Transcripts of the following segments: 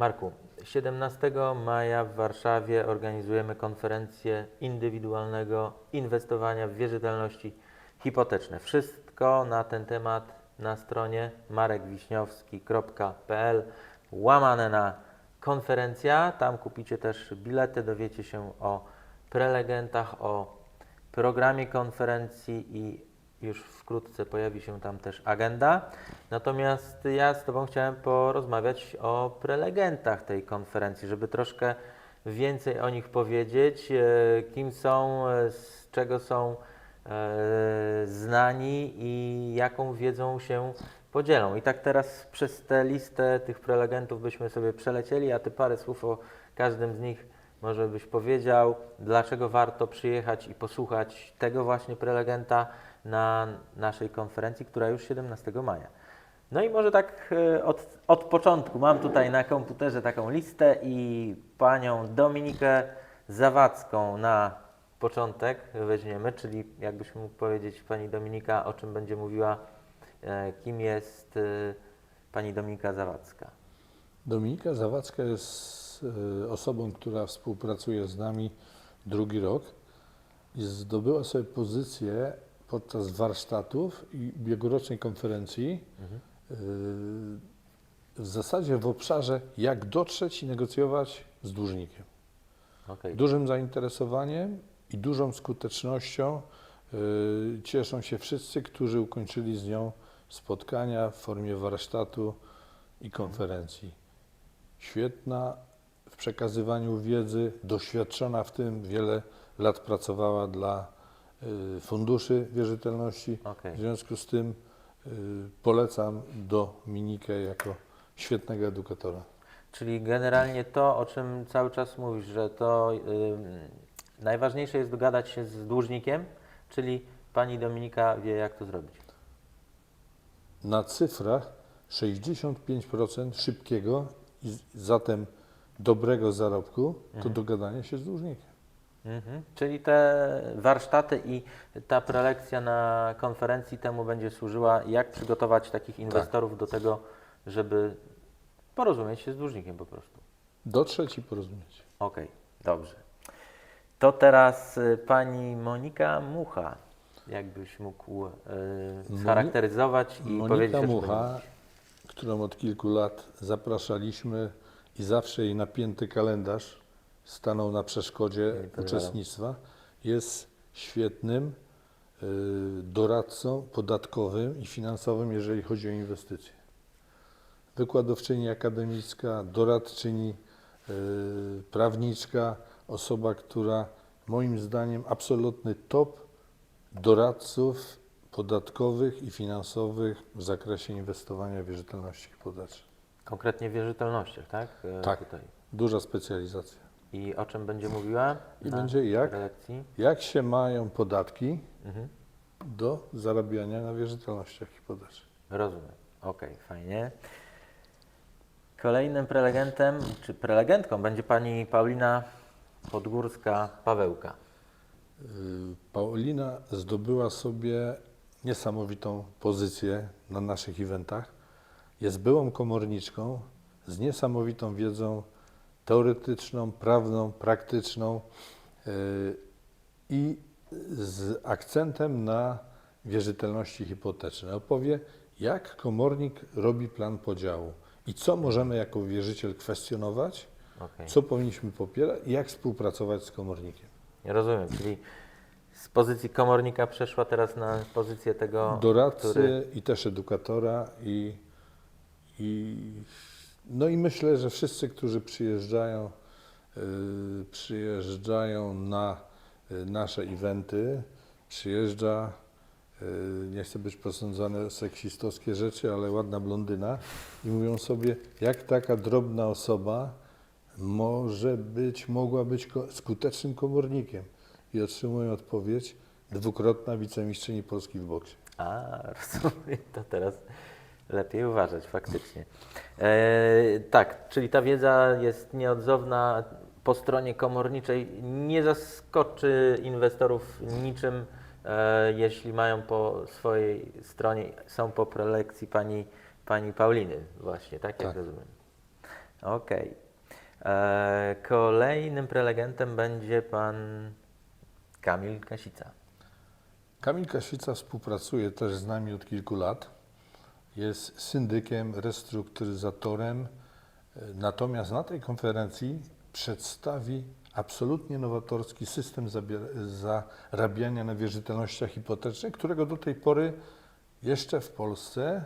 Marku, 17 maja w Warszawie organizujemy konferencję indywidualnego inwestowania w wierzytelności hipoteczne. Wszystko na ten temat na stronie marekwiśniowski.pl łamane na konferencja. Tam kupicie też bilety, dowiecie się o prelegentach, o programie konferencji i już wkrótce pojawi się tam też agenda. Natomiast ja z Tobą chciałem porozmawiać o prelegentach tej konferencji, żeby troszkę więcej o nich powiedzieć, e, kim są, e, z czego są e, znani i jaką wiedzą się podzielą. I tak teraz przez tę listę tych prelegentów byśmy sobie przelecieli, a Ty parę słów o każdym z nich może byś powiedział, dlaczego warto przyjechać i posłuchać tego właśnie prelegenta na naszej konferencji, która już 17 maja. No i może tak e, od, od początku. Mam tutaj na komputerze taką listę i panią Dominikę Zawadzką na początek weźmiemy, czyli jakbyś mógł powiedzieć pani Dominika, o czym będzie mówiła, e, kim jest e, pani Dominika Zawadzka. Dominika Zawadzka jest osobą, która współpracuje z nami drugi rok i zdobyła sobie pozycję podczas warsztatów i ubiegłorocznej konferencji e, w zasadzie w obszarze jak dotrzeć i negocjować z dłużnikiem. Okej. Dużym zainteresowaniem i dużą skutecznością y, cieszą się wszyscy, którzy ukończyli z nią spotkania w formie warsztatu i konferencji. Świetna w przekazywaniu wiedzy, doświadczona w tym, wiele lat pracowała dla y, funduszy wierzytelności. Okej. W związku z tym y, polecam Dominikę jako świetnego edukatora. Czyli generalnie to, o czym cały czas mówisz, że to ym, najważniejsze jest dogadać się z dłużnikiem, czyli pani Dominika wie, jak to zrobić. na cyfrach 65% szybkiego i zatem dobrego zarobku to dogadanie się z dłużnikiem. Mhm. Czyli te warsztaty i ta prelekcja na konferencji temu będzie służyła, jak przygotować takich inwestorów do tego, żeby porozumieć się z dłużnikiem po prostu. Dotrzeć i porozumieć. Okej, dobrze. To teraz y, pani Monika Mucha. Jakbyś mógł y, Moni- scharakteryzować i Monika powiedzieć, o czym Mucha, którą od kilku lat zapraszaliśmy i zawsze jej napięty kalendarz stanął na przeszkodzie pozwalam. uczestnictwa, jest świetnym y, doradcą podatkowym i finansowym, jeżeli chodzi o inwestycje. Wykładowczyni akademicka, doradczyni, y, prawniczka, osoba, która moim zdaniem absolutny top doradców podatkowych i finansowych w zakresie inwestowania w wierzytelności hipotecznej. Konkretnie w wierzytelnościach, tak? Y, Tak. Tutaj. Duża specjalizacja. I o czym będzie mówiła? I będzie jak? Jak się mają podatki Mhm. do zarabiania na wierzytelnościach hipotecznych? Rozumiem. Okej, fajnie. Kolejnym prelegentem, czy prelegentką będzie pani Paulina Podgórska-Pawełka. Y, Paulina zdobyła sobie niesamowitą pozycję na naszych eventach. Jest byłą komorniczką z niesamowitą wiedzą teoretyczną, prawną, praktyczną y, i z akcentem na wierzytelności hipoteczne. Opowie, jak komornik robi plan podziału i co możemy jako wierzyciel kwestionować, Okej. co powinniśmy popierać i jak współpracować z komornikiem. Rozumiem, czyli z pozycji komornika przeszła teraz na pozycję tego, doradcy który... i też edukatora i, i no i myślę, że wszyscy, którzy przyjeżdżają, y, przyjeżdżają na y, nasze eventy, przyjeżdża, y, nie chcę być posądzany seksistowskie rzeczy, ale ładna blondyna i mówią sobie, jak taka drobna osoba może być, mogła być skutecznym komornikiem. I otrzymują odpowiedź, dwukrotna wicemistrzyni Polski w boksie. A, rozumiem, to teraz lepiej uważać faktycznie. E, tak, czyli ta wiedza jest nieodzowna po stronie komorniczej, nie zaskoczy inwestorów niczym, e, jeśli mają po swojej stronie, są po prelekcji pani, pani Pauliny właśnie, tak jak Tak. rozumiem. Okej. E, Kolejnym prelegentem będzie pan Kamil Kasica. Kamil Kasica współpracuje też z nami od kilku lat. Jest syndykiem, restrukturyzatorem. E, Natomiast na tej konferencji przedstawi absolutnie nowatorski system zarabiania na wierzytelnościach hipotecznych, którego do tej pory jeszcze w Polsce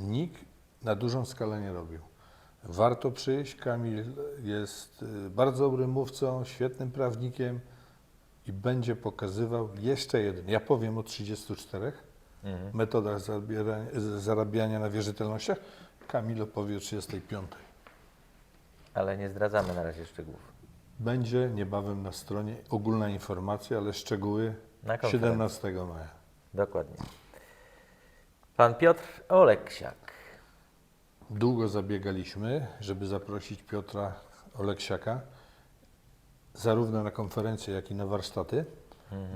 nikt na dużą skalę nie robił. Warto przyjść. Kamil jest y, bardzo dobrym mówcą, świetnym prawnikiem i będzie pokazywał jeszcze jeden. Ja powiem o 34 Mhm. metodach zarabiania, na wierzytelnościach. Kamil opowie o 35. Ale nie zdradzamy na razie szczegółów. Będzie niebawem na stronie ogólna informacja, ale szczegóły Na konferencji. 17 maja. Dokładnie. Pan Piotr Oleksiak. Długo zabiegaliśmy, żeby zaprosić Piotra Oleksiaka zarówno na konferencję, jak i na warsztaty,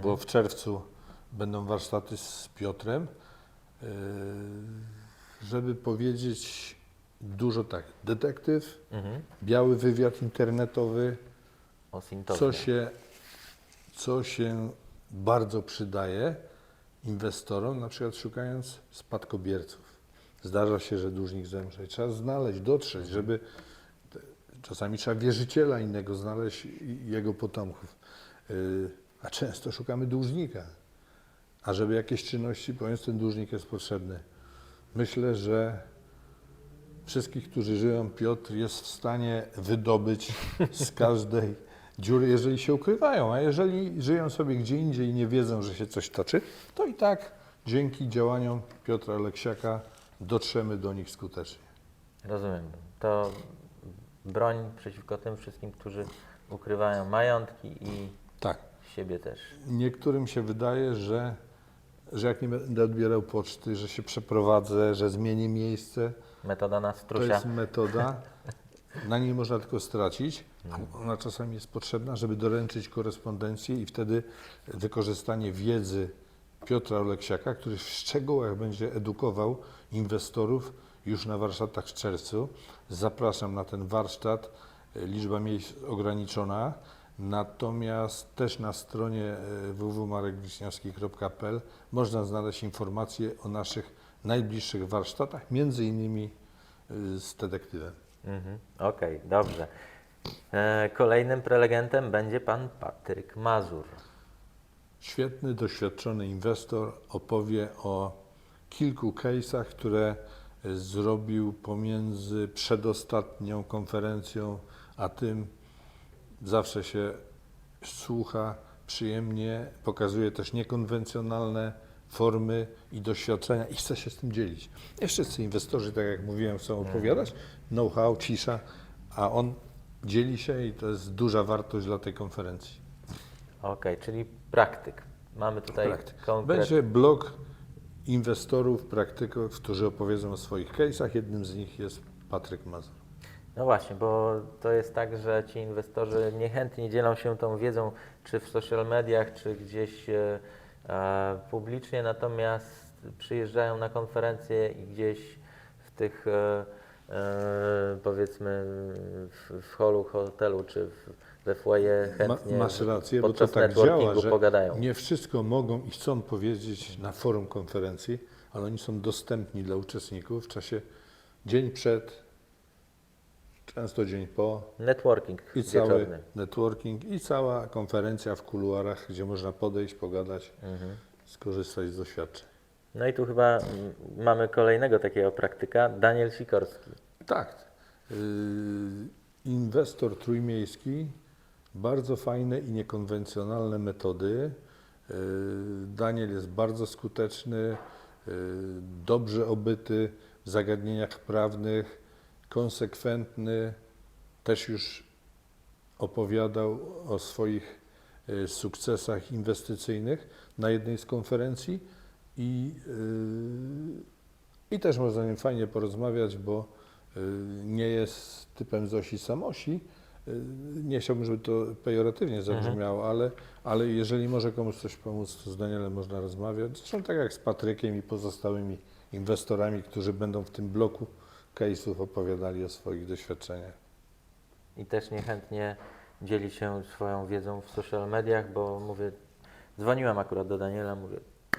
bo w czerwcu będą warsztaty z Piotrem, yy, żeby powiedzieć dużo tak. Detektyw, Mhm. biały wywiad internetowy, co się, co się bardzo przydaje inwestorom, na przykład szukając spadkobierców. Zdarza się, że dłużnik zemrze. Trzeba znaleźć, dotrzeć, żeby czasami trzeba wierzyciela innego znaleźć i jego potomków. Yy, A często szukamy dłużnika. A żeby jakieś czynności pojąć, ten dłużnik jest potrzebny. Myślę, że wszystkich, którzy żyją, Piotr jest w stanie wydobyć z każdej dziury, jeżeli się ukrywają, a jeżeli żyją sobie gdzie indziej i nie wiedzą, że się coś toczy, to i tak dzięki działaniom Piotra Aleksiaka dotrzemy do nich skutecznie. Rozumiem. To broń przeciwko tym wszystkim, którzy ukrywają majątki i Tak. siebie też. Niektórym się wydaje, że, że jak nie będę odbierał poczty, że się przeprowadzę, że zmienię miejsce, Metoda na To strusia. jest metoda, na niej można tylko stracić. a Ona czasami jest potrzebna, żeby doręczyć korespondencję i wtedy wykorzystanie wiedzy Piotra Oleksiaka, który w szczegółach będzie edukował inwestorów już na warsztatach w czerwcu. Zapraszam na ten warsztat. Liczba miejsc ograniczona. Natomiast też na stronie e, www.marekwiśniowski.pl można znaleźć informacje o naszych najbliższych warsztatach, między innymi y, z detektywem. Mhm. Okej, dobrze. E, Kolejnym prelegentem będzie pan Patryk Mazur. Świetny, doświadczony inwestor opowie o kilku case'ach, które zrobił pomiędzy przedostatnią konferencją a tym. Zawsze się słucha przyjemnie, pokazuje też niekonwencjonalne formy i doświadczenia i chce się z tym dzielić. Nie wszyscy inwestorzy, tak jak mówiłem, chcą opowiadać, know-how, cisza, a on dzieli się i to jest duża wartość dla tej konferencji. Okej, czyli praktyk. Mamy tutaj Praktyk. konkret... Będzie blog inwestorów, praktyków, którzy opowiedzą o swoich case'ach. Jednym z nich jest Patryk Mazur. No właśnie, bo to jest tak, że ci inwestorzy niechętnie dzielą się tą wiedzą, czy w social mediach, czy gdzieś e, e, publicznie, natomiast przyjeżdżają na konferencje i gdzieś w tych, e, e, powiedzmy, w, w holu hotelu, czy w, we foyer chętnie Ma, masz rację, bo to tak działa, że pogadają. nie wszystko mogą i chcą powiedzieć na forum konferencji, ale oni są dostępni dla uczestników w czasie dzień przed, często dzień po Networking i cały wieczorny. networking i cała konferencja w kuluarach, gdzie można podejść, pogadać, Mhm. skorzystać z doświadczeń. No i tu chyba mamy kolejnego takiego praktyka, Daniel Sikorski. Tak. Yy, Inwestor trójmiejski, bardzo fajne i niekonwencjonalne metody. Yy, Daniel jest bardzo skuteczny, yy, dobrze obyty w zagadnieniach prawnych, konsekwentny. Też już opowiadał o swoich yy, sukcesach inwestycyjnych na jednej z konferencji i, yy, i też można z nim fajnie porozmawiać, bo y, nie jest typem Zosi Samosi. Nie chciałbym, żeby to pejoratywnie zabrzmiało, ale, ale jeżeli może komuś coś pomóc, to z Danielem można rozmawiać. Zresztą tak jak z Patrykiem i pozostałymi inwestorami, którzy będą w tym bloku case'ów opowiadali o swoich doświadczeniach. I też niechętnie dzieli się swoją wiedzą w social mediach, bo mówię, dzwoniłem akurat do Daniela, mówię,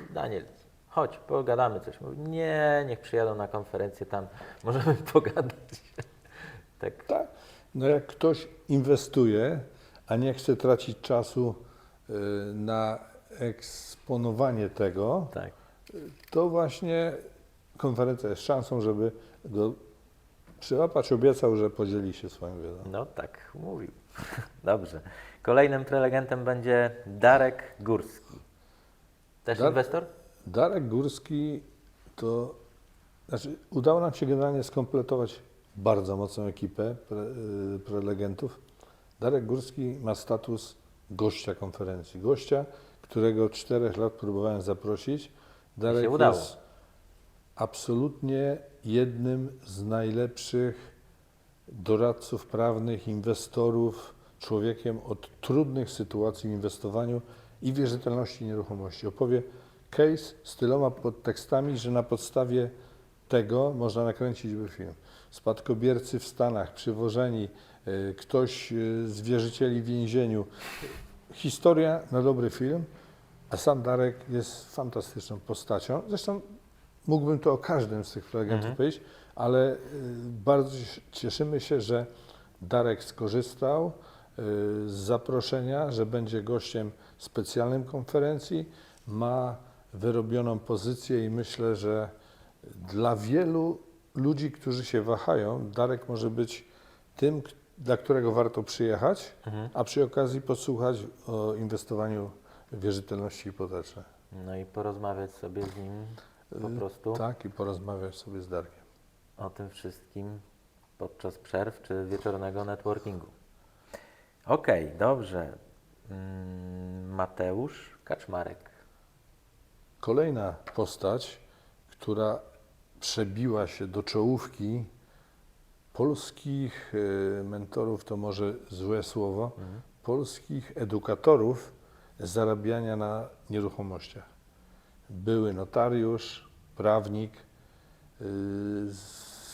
Daniel, chodź, pogadamy coś. Mówi, nie, niech przyjadą na konferencję, tam możemy pogadać. tak, Tak. No jak ktoś inwestuje, a nie chce tracić czasu y, na eksponowanie tego, tak. to właśnie konferencja jest szansą, żeby go przyłapać. Obiecał, że podzieli się swoją wiedzą. No tak mówił. Dobrze. Kolejnym prelegentem będzie Darek Górski. Też Dar- inwestor? Darek Górski to, znaczy udało nam się generalnie skompletować bardzo mocną ekipę pre, y, prelegentów. Darek Górski ma status gościa konferencji. Gościa, którego od czterech lat próbowałem zaprosić. Darek udało. jest absolutnie jednym z najlepszych doradców prawnych, inwestorów, człowiekiem od trudnych sytuacji w inwestowaniu i wierzytelności nieruchomości. Opowie case z tyloma podtekstami, że na podstawie tego można nakręcić by film. Spadkobiercy w Stanach, przywożeni, y, ktoś y, z wierzycieli w więzieniu. Historia na dobry film, a sam Darek jest fantastyczną postacią. Zresztą mógłbym to o każdym z tych prelegentów Mhm. powiedzieć, ale y, bardzo cieszymy się, że Darek skorzystał y, z zaproszenia, że będzie gościem specjalnym konferencji. Ma wyrobioną pozycję i myślę, że dla wielu ludzi, którzy się wahają, Darek może być tym, dla którego warto przyjechać, Mhm. a przy okazji posłuchać o inwestowaniu w wierzytelności hipoteczne. No i porozmawiać sobie z nim po Y, prostu Tak, i porozmawiać sobie z Darkiem. o tym wszystkim podczas przerw czy wieczornego networkingu. Okej, dobrze. Mm, Mateusz Kaczmarek. Kolejna postać, która przebiła się do czołówki polskich y, mentorów, to może złe słowo, Mhm. polskich edukatorów zarabiania na nieruchomościach. Były notariusz, prawnik, y,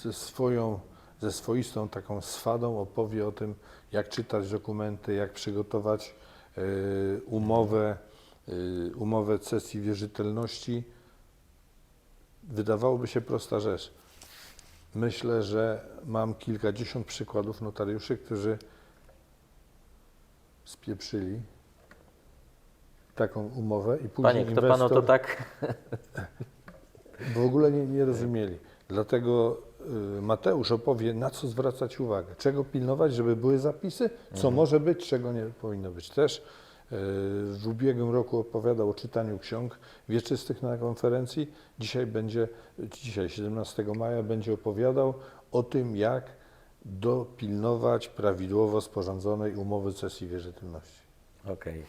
ze swoją, ze swoistą taką swadą opowie o tym, jak czytać dokumenty, jak przygotować y, umowę, y, umowę cesji wierzytelności. Wydawałoby się prosta rzecz. Myślę, że mam kilkadziesiąt przykładów notariuszy, którzy spieprzyli taką umowę i później Panie, kto inwestor panu to tak? w ogóle nie, nie rozumieli. Dlatego y, Mateusz opowie, na co zwracać uwagę, czego pilnować, żeby były zapisy, co może być, czego nie powinno być. Też y, w ubiegłym roku opowiadał o czytaniu ksiąg wieczystych na konferencji. Dzisiaj będzie, dzisiaj 17 maja będzie opowiadał o tym, jak dopilnować prawidłowo sporządzonej umowy cesji wierzytelności. Okej.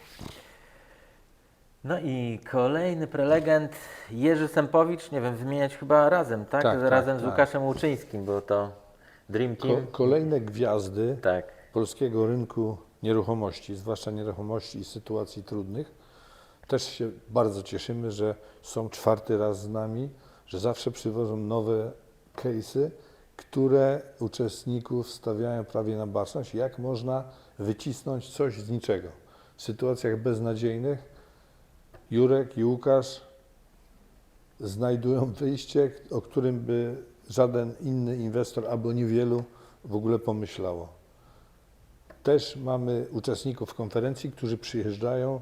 No i kolejny prelegent Jerzy Sempowicz, nie wiem, wymieniać chyba razem, tak? Tak, tak, razem z tak. Łukaszem Łuczyńskim, bo to Dream Ko- Team. kolejne gwiazdy Tak. polskiego rynku nieruchomości, zwłaszcza nieruchomości i sytuacji trudnych. Też się bardzo cieszymy, że są czwarty raz z nami, że zawsze przywożą nowe case'y, które uczestników stawiają prawie na baczność, jak można wycisnąć coś z niczego. W sytuacjach beznadziejnych Jurek i Łukasz znajdują wyjście, o którym by żaden inny inwestor albo niewielu w ogóle pomyślało. Też mamy uczestników konferencji, którzy przyjeżdżają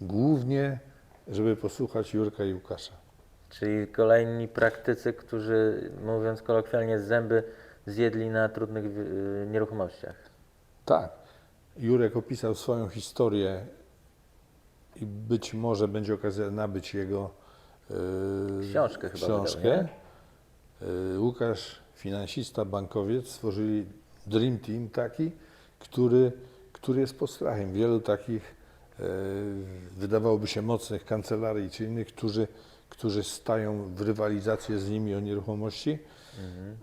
głównie, żeby posłuchać Jurka i Łukasza. Czyli kolejni praktycy, którzy, mówiąc kolokwialnie, zęby zjedli na trudnych y, nieruchomościach. Tak, Jurek opisał swoją historię i być może będzie okazja nabyć jego yy, Książkę chyba książkę. Yy, Łukasz, finansista, bankowiec, stworzyli Dream Team taki, który, który jest postrachem wielu takich yy, wydawałoby się mocnych kancelarii czy innych, którzy, którzy stają w rywalizację z nimi o nieruchomości Mhm.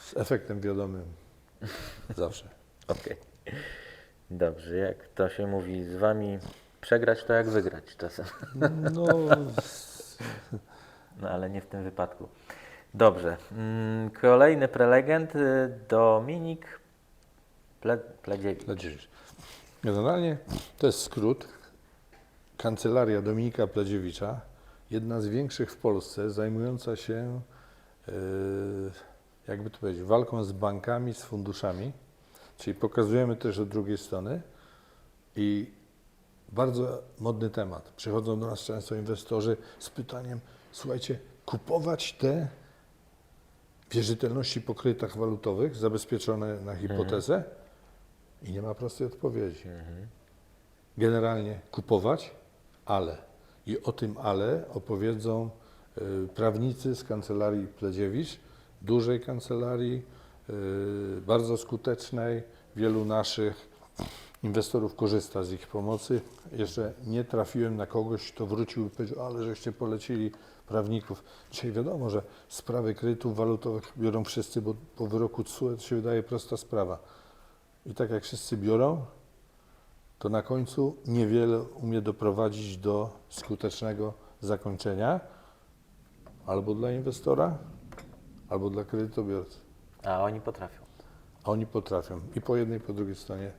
z efektem wiadomym zawsze. Okej. Dobrze, jak to się mówi z wami, przegrać to jak wygrać czasem. No, No ale nie w tym wypadku. Dobrze. Mm, Kolejny prelegent y, Dominik Ple, Pledziewicz. Pledziewicz. Generalnie to jest skrót. Kancelaria Dominika Pledziewicza, jedna z większych w Polsce, zajmująca się, yy, jakby to powiedzieć, walką z bankami, z funduszami. Czyli pokazujemy też od drugiej strony i bardzo modny temat. Przychodzą do nas często inwestorzy z pytaniem, słuchajcie, kupować te wierzytelności po kredytach walutowych zabezpieczone na hipotezę? I nie ma prostej odpowiedzi. Generalnie kupować, ale. I o tym ale opowiedzą y, prawnicy z kancelarii Pledziewicz, dużej kancelarii, y, bardzo skutecznej. Wielu naszych inwestorów korzysta z ich pomocy. Jeszcze nie trafiłem na kogoś, kto wrócił i powiedział, ale żeście polecili prawników. Dzisiaj wiadomo, że sprawy kredytów walutowych biorą wszyscy, bo po wyroku TSUE to się wydaje prosta sprawa. I tak jak wszyscy biorą, to na końcu niewiele umie doprowadzić do skutecznego zakończenia albo dla inwestora, albo dla kredytobiorcy. A oni potrafią. A oni potrafią i po jednej, i po drugiej stronie.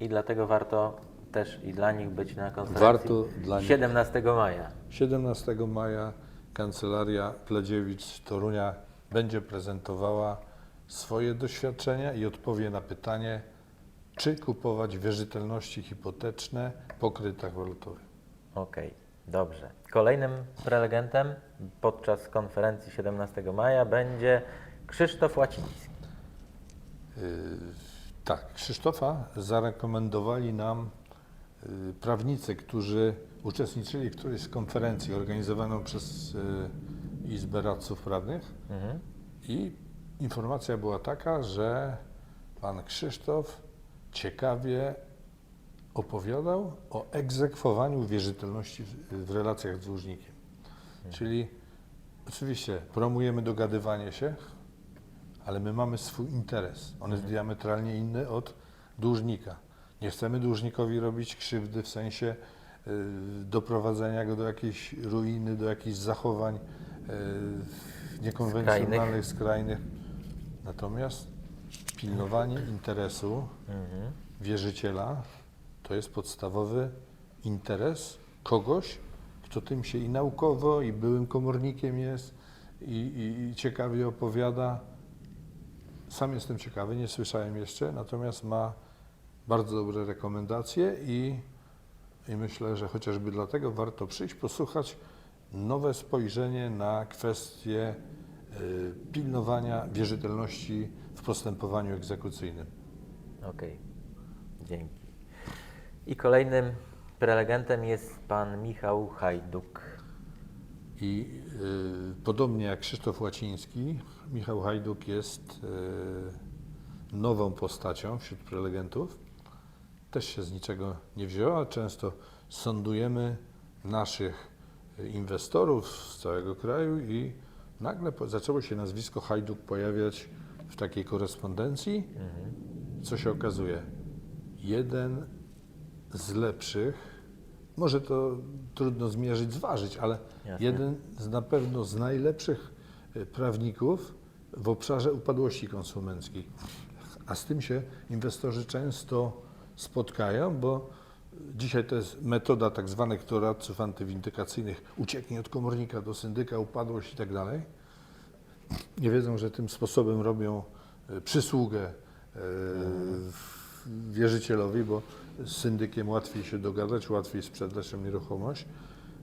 I dlatego warto też i dla nich być na konferencji Warto dla nich. 17 maja. 17 maja kancelaria Pledziewicz Torunia będzie prezentowała swoje doświadczenia i odpowie na pytanie, czy kupować wierzytelności hipoteczne po kredytach walutowych. Okej, dobrze. Kolejnym prelegentem podczas konferencji 17 maja będzie Krzysztof Łaciński. Yy, Tak, Krzysztofa zarekomendowali nam yy, prawnicy, którzy uczestniczyli w którejś z konferencji organizowaną przez yy, Izbę Radców Prawnych Mhm. i informacja była taka, że pan Krzysztof ciekawie opowiadał o egzekwowaniu wierzytelności w, w relacjach z dłużnikiem. Czyli oczywiście promujemy dogadywanie się, ale my mamy swój interes. On jest diametralnie inny od dłużnika. Nie chcemy dłużnikowi robić krzywdy w sensie y, doprowadzenia go do jakiejś ruiny, do jakichś zachowań y, niekonwencjonalnych, skrajnych. Natomiast pilnowanie interesu Mhm. wierzyciela to jest podstawowy interes kogoś, kto tym się i naukowo, i byłym komornikiem jest, i, i, i ciekawie opowiada. Sam jestem ciekawy, nie słyszałem jeszcze, natomiast ma bardzo dobre rekomendacje i, i myślę, że chociażby dlatego warto przyjść, posłuchać nowe spojrzenie na kwestię y, pilnowania wierzytelności w postępowaniu egzekucyjnym. Okej, dzięki. I kolejnym prelegentem jest pan Michał Hajduk. I y, podobnie jak Krzysztof Łaciński, Michał Hajduk jest y, nową postacią wśród prelegentów. Też się z niczego nie wzięła. Często sądujemy naszych y, inwestorów z całego kraju i nagle zaczęło się nazwisko Hajduk pojawiać w takiej korespondencji. Co się okazuje? Jeden z lepszych, może to trudno zmierzyć, zważyć, ale Jasne. jeden z na pewno z najlepszych y, prawników w obszarze upadłości konsumenckiej. A z tym się inwestorzy często spotkają, bo dzisiaj to jest metoda tak zwanych doradców antywindykacyjnych, ucieknie od komornika do syndyka, upadłość i tak dalej. Nie wiedzą, że tym sposobem robią y, przysługę y, wierzycielowi, bo z syndykiem łatwiej się dogadać, łatwiej sprzedać tę nieruchomość.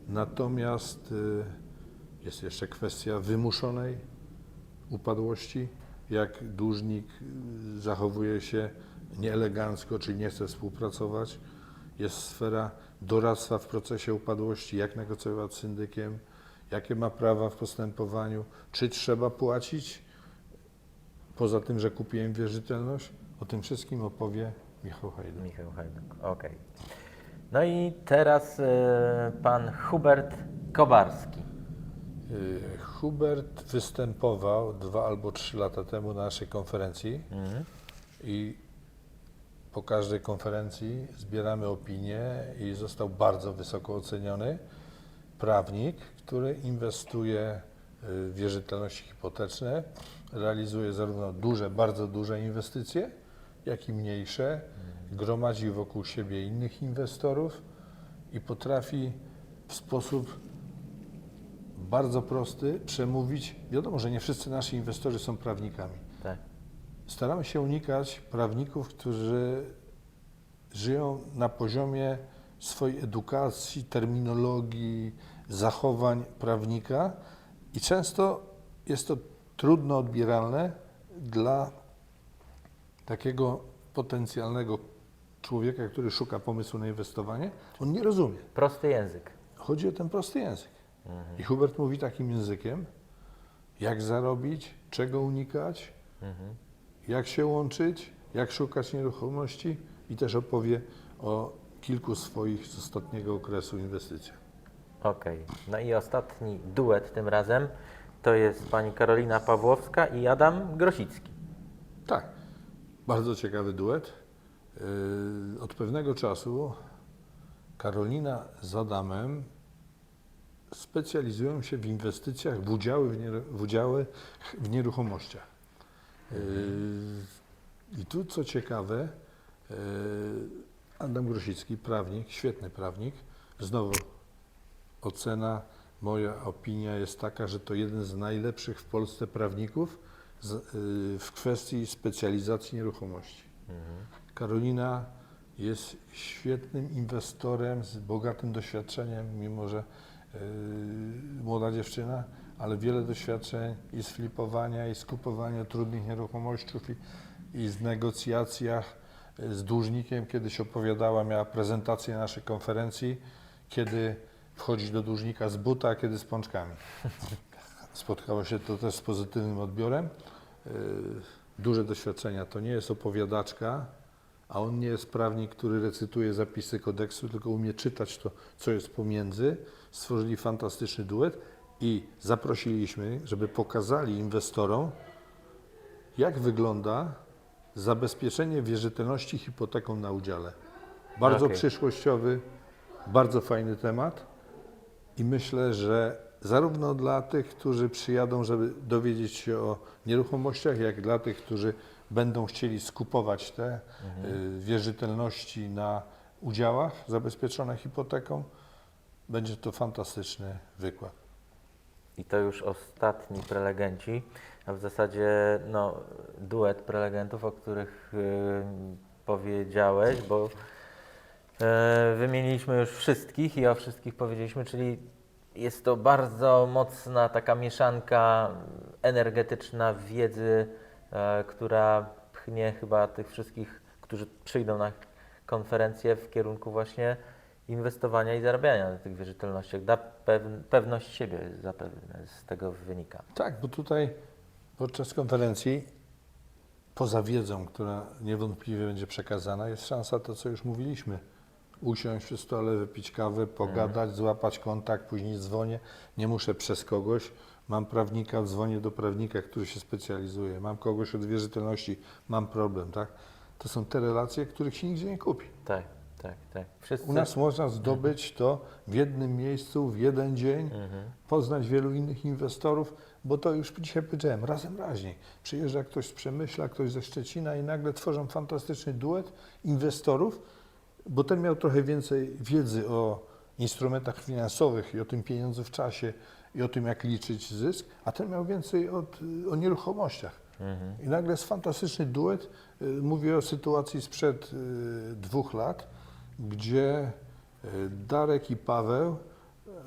Natomiast y, jest jeszcze kwestia wymuszonej upadłości, jak dłużnik y, zachowuje się nieelegancko, czy nie chce współpracować. Jest sfera doradztwa w procesie upadłości, jak negocjować z syndykiem, jakie ma prawa w postępowaniu, czy trzeba płacić, poza tym, że kupiłem wierzytelność. O tym wszystkim opowie Michał Hajduk. Michał Hajduk, okej. No i teraz y, pan Hubert Kobarski. Y, Hubert występował dwa albo trzy lata temu na naszej konferencji Mhm. i po każdej konferencji zbieramy opinie i został bardzo wysoko oceniony prawnik, który inwestuje y, wierzytelności hipoteczne. Realizuje zarówno duże, bardzo duże inwestycje, jak i mniejsze. Gromadzi wokół siebie innych inwestorów i potrafi w sposób bardzo prosty przemówić. Wiadomo, że nie wszyscy nasi inwestorzy są prawnikami. Tak. Staramy się unikać prawników, którzy żyją na poziomie swojej edukacji, terminologii, zachowań prawnika i często jest to trudno odbieralne dla takiego potencjalnego człowieka, który szuka pomysłu na inwestowanie. On nie rozumie. Prosty język. Chodzi o ten prosty język. I Hubert mówi takim językiem, jak zarobić, czego unikać, Mhm. jak się łączyć, jak szukać nieruchomości i też opowie o kilku swoich z ostatniego okresu inwestycjach. Okej. No i ostatni duet tym razem to jest pani Karolina Pawłowska i Adam Grosicki. Tak, bardzo ciekawy duet. Yy, Od pewnego czasu Karolina z Adamem specjalizują się w inwestycjach w udziały w, w, udziały w nieruchomościach. Yy, I tu co ciekawe, yy, Adam Grosicki, prawnik, świetny prawnik, znowu ocena, moja opinia jest taka, że to jeden z najlepszych w Polsce prawników z, y, w kwestii specjalizacji nieruchomości. Karolina jest świetnym inwestorem z bogatym doświadczeniem, mimo że y, młoda dziewczyna, ale wiele doświadczeń i z flipowania, i z kupowania trudnych nieruchomości, i, i z negocjacjach y, z dłużnikiem. Kiedyś opowiadała, miała prezentację na naszej konferencji, kiedy wchodzić do dłużnika z buta, a kiedy z pączkami. Spotkało się to też z pozytywnym odbiorem. Yy, Duże doświadczenia. To nie jest opowiadaczka, a on nie jest prawnik, który recytuje zapisy kodeksu, tylko umie czytać to, co jest pomiędzy. Stworzyli fantastyczny duet i zaprosiliśmy, żeby pokazali inwestorom, jak wygląda zabezpieczenie wierzytelności hipoteką na udziale. Bardzo Okej. przyszłościowy, bardzo fajny temat i myślę, że zarówno dla tych, którzy przyjadą, żeby dowiedzieć się o nieruchomościach, jak dla tych, którzy będą chcieli skupować te y, wierzytelności na udziałach zabezpieczone hipoteką, będzie to fantastyczny wykład. I to już ostatni prelegenci, a w zasadzie no, duet prelegentów, o których y, powiedziałeś, bo e, wymieniliśmy już wszystkich i o wszystkich powiedzieliśmy, czyli jest to bardzo mocna taka mieszanka energetyczna wiedzy, e, która pchnie chyba tych wszystkich, którzy przyjdą na konferencję w kierunku właśnie inwestowania i zarabiania na tych wierzytelnościach. Da pewn- pewność siebie zapewne z tego wynika. Tak, bo tutaj podczas konferencji, poza wiedzą, która niewątpliwie będzie przekazana, jest szansa to, co już mówiliśmy. Usiąść przy stole, wypić kawę, pogadać, złapać kontakt, później dzwonię. Nie muszę przez kogoś. Mam prawnika, dzwonię do prawnika, który się specjalizuje. Mam kogoś od wierzytelności, mam problem, tak? To są te relacje, których się nigdzie nie kupi. Tak, tak, tak. Wszyscy... U nas można zdobyć to w jednym miejscu, w jeden dzień, Mhm. poznać wielu innych inwestorów, bo to już dzisiaj powiedziałem, razem raźniej. Przyjeżdża ktoś z Przemyśla, ktoś ze Szczecina i nagle tworzą fantastyczny duet inwestorów, bo ten miał trochę więcej wiedzy o instrumentach finansowych i o tym pieniądzu w czasie i o tym, jak liczyć zysk, a ten miał więcej od, o nieruchomościach. Mhm. I nagle jest fantastyczny duet. Y, Mówię o sytuacji sprzed y, dwóch lat, gdzie y, Darek i Paweł,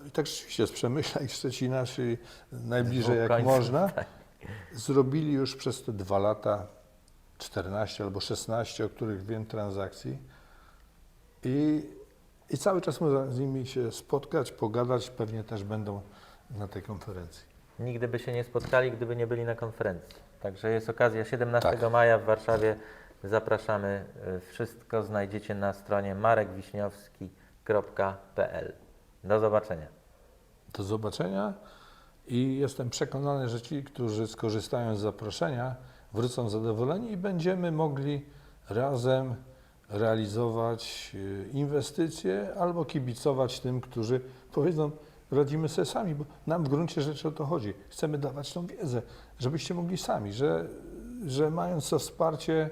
y, tak rzeczywiście z Przemyśla i Szczecina, czyli najbliżej jak można, tak. zrobili już przez te dwa lata 14 albo 16, o których wiem, transakcji. I, i cały czas można z nimi się spotkać, pogadać, pewnie też będą na tej konferencji. Nigdy by się nie spotkali, gdyby nie byli na konferencji. Także jest okazja 17 Tak. maja w Warszawie. Zapraszamy. Y, Wszystko znajdziecie na stronie marekwiśniowski.pl. Do zobaczenia. Do zobaczenia i jestem przekonany, że ci, którzy skorzystają z zaproszenia, wrócą zadowoleni i będziemy mogli razem realizować y, inwestycje albo kibicować tym, którzy powiedzą, radzimy sobie sami, bo nam w gruncie rzeczy o to chodzi. Chcemy dawać tą wiedzę, żebyście mogli sami, że, że mając to wsparcie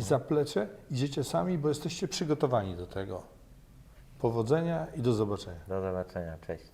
i zaplecze, idziecie sami, bo jesteście przygotowani do tego. Powodzenia i do zobaczenia. Do zobaczenia, cześć.